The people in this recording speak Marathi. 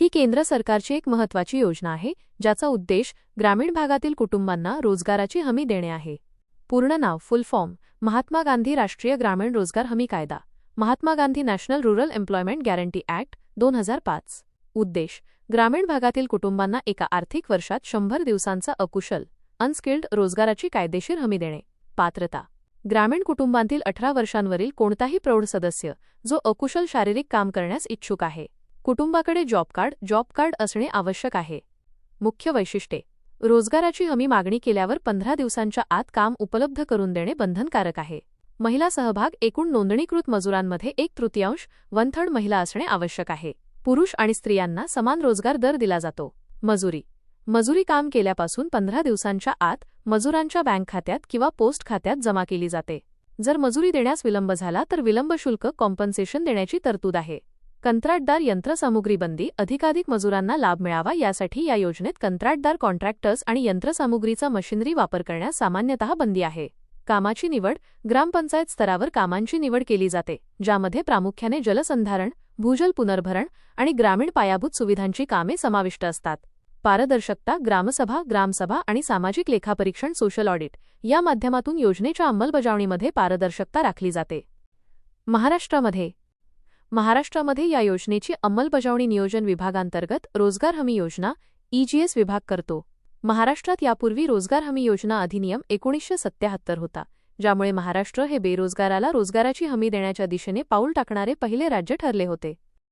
ही केंद्र सरकारची एक महत्वाची योजना आहे ज्याचा उद्देश ग्रामीण भागातील कुटुंबांना रोजगाराची हमी देणे आहे. पूर्ण नाव फुल फॉर्म महात्मा गांधी राष्ट्रीय ग्रामीण रोजगार हमी कायदा Mahatma Gandhi national rural employment guarantee act दोन हजार पाच. उद्देश ग्रामीण भागातील कुटुंबांना एका आर्थिक वर्षात शंभर दिवसांचा अकुशल अनस्किल्ड रोजगाराची कायदेशीर हमी देणे. पात्रता ग्रामीण कुटुंबांतील अठरा वर्षांवरील कोणताही प्रौढ सदस्य जो अकुशल शारीरिक काम करण्यास इच्छुक आहे. कुटुंबाकडे जॉब कार्ड जॉब कार्ड असणे आवश्यक आहे. मुख्य वैशिष्ट्ये. रोजगाराची हमी मागणी केल्यावर पंधरा दिवसांच्या आत काम उपलब्ध करून देणे बंधनकारक आहे. महिला सहभाग एकूण नोंदणीकृत मजुरांमध्ये एक तृतीयांश वन थर्ड महिला असणे आवश्यक आहे. पुरुष आणि स्त्रियांना समान रोजगार दर दिला जातो. मजुरी. मजुरी काम केल्यापासून पंधरा दिवसांच्या आत मजुरांच्या बँक खात्यात किंवा पोस्ट खात्यात जमा केली जाते. जर मजुरी देण्यास विलंब झाला तर विलंब शुल्क कॉम्पन्सेशन देण्याची तरतूद आहे. कंत्राटदार यंत्रसामुग्री बंदी अधिकाधिक मजुरांना लाभ मिळावा यासाठी या योजनेत कंत्राटदार कॉन्ट्रॅक्टर्स आणि यंत्रसामुग्रीचा मशिनरी वापर करण्यास सामान्यतः बंदी आहे. कामाची निवड ग्रामपंचायत स्तरावर कामांची निवड केली जाते ज्यामध्ये प्रामुख्याने जलसंधारण भूजल पुनर्भरण आणि ग्रामीण पायाभूत सुविधांची कामे समाविष्ट असतात. पारदर्शकता ग्रामसभा ग्रामसभा आणि सामाजिक लेखापरीक्षण सोशल ऑडिट या माध्यमातून योजनेच्या अंमलबजावणीमध्ये पारदर्शकता राखली जाते. महाराष्ट्रामध्ये महाराष्ट्रामध्ये या योजनेची अंमलबजावणी नियोजन विभागांतर्गत रोजगार हमी योजना ईजीएस विभाग करतो. महाराष्ट्रात यापूर्वी रोजगार हमी योजना अधिनियम एकोणीसशे सत्याहत्तर होता ज्यामुळे महाराष्ट्र हे बेरोजगाराला रोजगाराची हमी देण्याच्या दिशेने पाऊल टाकणारे पहिले राज्य ठरले होते.